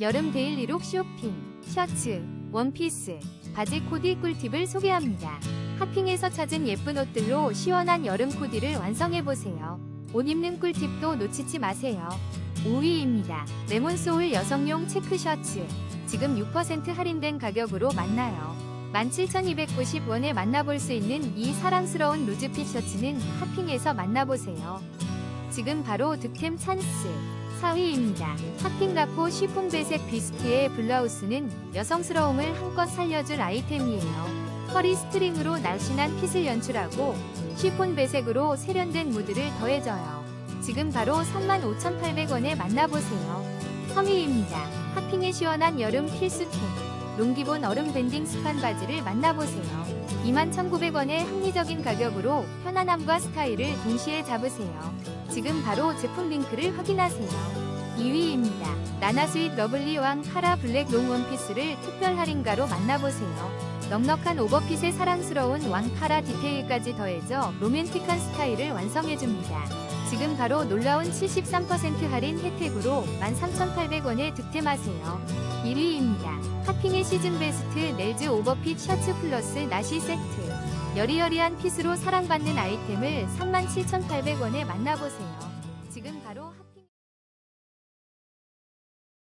여름 데일리룩 쇼핑, 셔츠, 원피스, 바지 코디 꿀팁을 소개합니다. 핫핑에서 찾은 예쁜 옷들로 시원한 여름 코디를 완성해보세요. 옷 입는 꿀팁도 놓치지 마세요. 5위입니다. 레몬소울 여성용 체크 셔츠. 지금 6% 할인된 가격으로 만나요. 17,290원에 만나볼 수 있는 이 사랑스러운 루즈핏 셔츠는 핫핑에서 만나보세요. 지금 바로 득템 찬스. 4위입니다. 핫핑가포 쉬폰 배색 비스트의 블라우스는 여성스러움을 한껏 살려줄 아이템이에요. 허리 스트링으로 날씬한 핏을 연출하고 쉬폰 배색으로 세련된 무드를 더해줘요. 지금 바로 35,800원에 만나보세요. 3위입니다. 핫핑의 시원한 여름 필수템. 롱기본 얼음 밴딩 스판 바지를 만나보세요. 21,900원의 합리적인 가격으로 편안함과 스타일을 동시에 잡으세요. 지금 바로 제품 링크를 확인하세요. 2위입니다. 나나스윗 러블리 왕 카라 블랙 롱 원피스를 특별 할인가로 만나보세요. 넉넉한 오버핏에 사랑스러운 왕카라 디테일까지 더해져 로맨틱한 스타일을 완성해줍니다. 지금 바로 놀라운 73% 할인 혜택으로 13,800원에 득템하세요. 1위입니다. 핫핑의 시즌 베스트 넬즈 오버핏 셔츠 플러스 나시 세트. 여리여리한 핏으로 사랑받는 아이템을 37,800원에 만나보세요. 지금 바로 핫